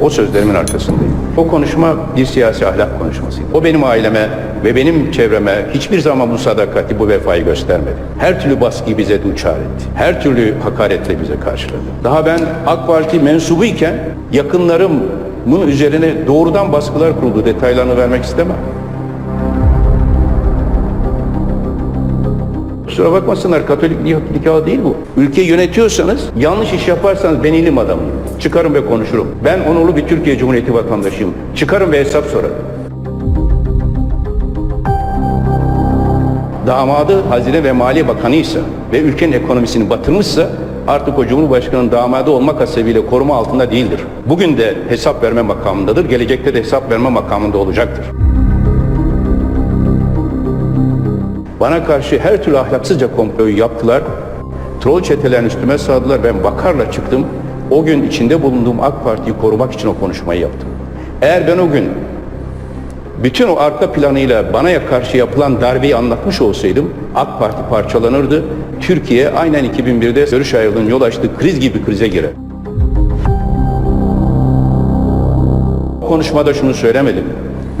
O sözlerimin arkasındayım. O konuşma bir siyasi ahlak konuşmasıydı. O benim aileme ve benim çevreme hiçbir zaman bu sadakati, bu vefayı göstermedi. Her türlü baskıyı bize duçar etti. Her türlü hakaretle bize karşıladı. Daha ben AK Parti mensubuyken yakınlarımın üzerine doğrudan baskılar kuruldu. Detaylarını vermek istemem. Kusura bakmasınlar Katolik nik- nikahı değil bu. Ülkeyi yönetiyorsanız yanlış iş yaparsanız ben ilim adamıyım. Çıkarım ve konuşurum. Ben onurlu bir Türkiye Cumhuriyeti vatandaşıyım. Çıkarım ve hesap sorarım. Damadı Hazine ve Maliye Bakanıysa ve ülkenin ekonomisini batırmışsa artık o Cumhurbaşkanı'nın damadı olmak hasebiyle koruma altında değildir. Bugün de hesap verme makamındadır, gelecekte de hesap verme makamında olacaktır. Bana karşı her türlü ahlaksızca komployu yaptılar. Troll çetelerini üstüme sağdılar. Ben vakarla çıktım. O gün içinde bulunduğum AK Parti'yi korumak için o konuşmayı yaptım. Eğer ben o gün bütün o arka planıyla bana karşı yapılan darbeyi anlatmış olsaydım AK Parti parçalanırdı. Türkiye aynen 2001'de görüş ayrılığının yol açtığı kriz gibi krize girer. Konuşmada şunu söylemedim.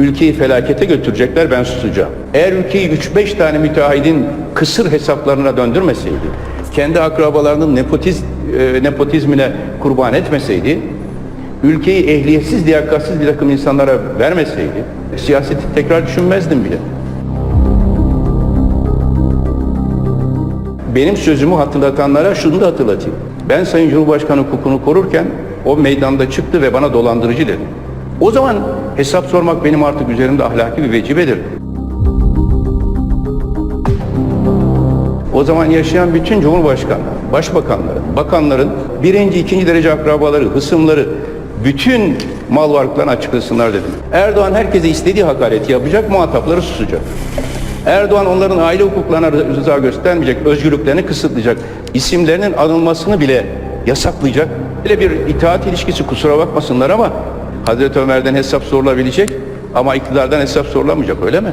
Ülkeyi felakete götürecekler ben susacağım. Eğer ülkeyi 3-5 tane müteahhidin kısır hesaplarına döndürmeseydi, kendi akrabalarının nepotiz, e, nepotizmine kurban etmeseydi, ülkeyi ehliyetsiz, liyakatsiz bir takım insanlara vermeseydi, siyaseti tekrar düşünmezdim bile. Benim sözümü hatırlatanlara şunu da hatırlatayım. Ben Sayın Cumhurbaşkanı hukukunu korurken o meydanda çıktı ve bana dolandırıcı dedi. O zaman hesap sormak benim artık üzerimde ahlaki bir vecibedir. O zaman yaşayan bütün cumhurbaşkanları, başbakanların, bakanların birinci, ikinci derece akrabaları, hısımları, bütün mal varlıklarını açıklasınlar dedim. Erdoğan herkese istediği hakareti yapacak, muhatapları susacak. Erdoğan onların aile hukuklarına rıza göstermeyecek, özgürlüklerini kısıtlayacak, isimlerinin anılmasını bile yasaklayacak. Böyle bir itaat ilişkisi kusura bakmasınlar ama Hazreti Ömer'den hesap sorulabilecek ama iktidardan hesap sorulamayacak öyle mi?